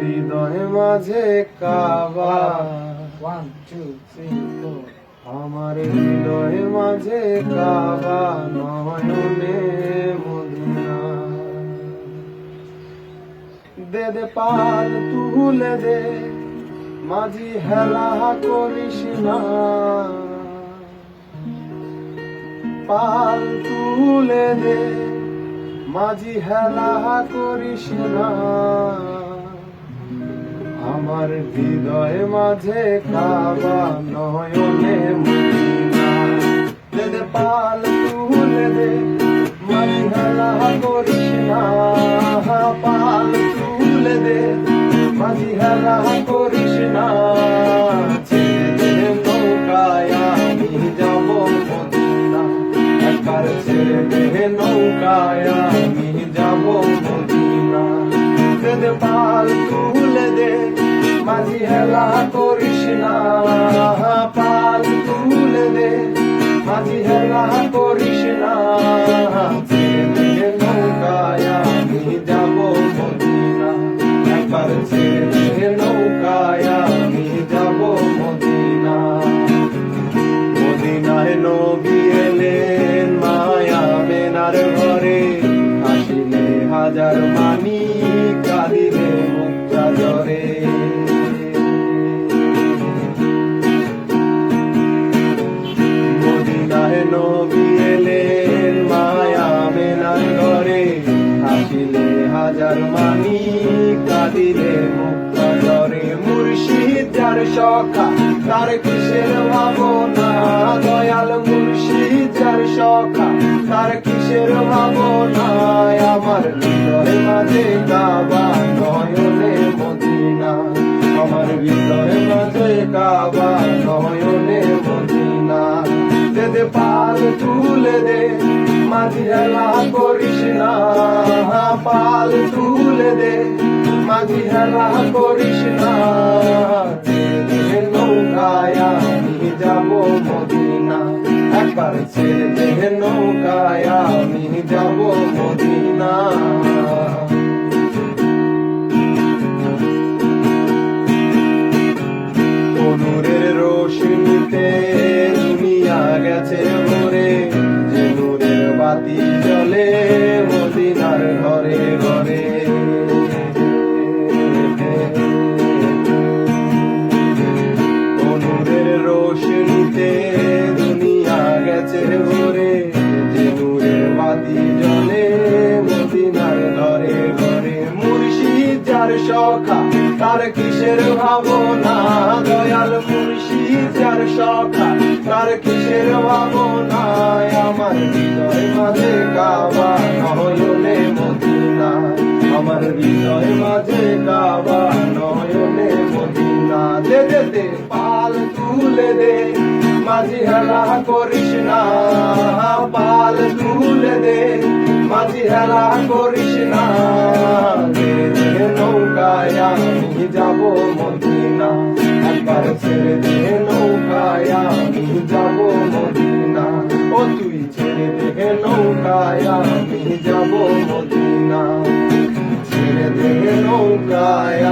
হৃদয় মাঝে Kaaba. One two three four আমার হৃদয় মাঝে কাবা নয়নে মদিনা দে দে পাল তুলে দে মাঝি হেলা করিস না। পাল তুলে দে মাঝি হেলা করিস না। আমার হৃদয় মাঝে কাবা নয়নে মদিনা। দে পাল তুলে দে মাঝি হেলা করিস না পাল তুলে দে মাঝি হেলা করিস না ছেড়ে দে নৌকায় আমি যাব মদিনা। পাল তুলে হাজার মানি কাঁদিলে মুক্তা জরে মদিনায় নবী মুক্তা জরে মুর্শিদ যার সখা, তার কিসের ভাবনা? দয়াল মুর্শিদ যার সখা, তার কিসের ভাবনা? আমার হৃদয় মাঝে কাবা নয়নে মদিনা আমার হৃদয় মাঝে কাবা নয়নে মদিনা দে দে পাল তুলে দে মাঝি হেলা করিস না পাল তুলে দে মাঝি হেলা করিস না নৌকায় যাব মদিনা একবার ছেড়ে নৌকায় আমি যাব মদিনা মদিনার ঘরে ঘরে। অনুরের রোশনীতে দুনিয়া গেছে ভরে। যে নূরের বাতি জ্বলে মদিনার ঘরে ঘরে। মুর্শিদ যার সখা, তার কিসের ভাবনা? দয়াল মুর্শিদ যার সখা, তার কিসের ভাবনা? আমার হৃদয় মাঝে দে পাল তুলে দে। মাঝি হেলা করিস না, পাল তুলে দে। মাঝি হেলা করিস না দে নৌকায়, আমি যাব মদিনা। একবার ছেড়ে দে নৌকায়, আমি যাব মদিনা। ও তুই ছেড়ে দে নৌকায়, আমি যাব মদিনা। ছেড়ে দে নৌকায়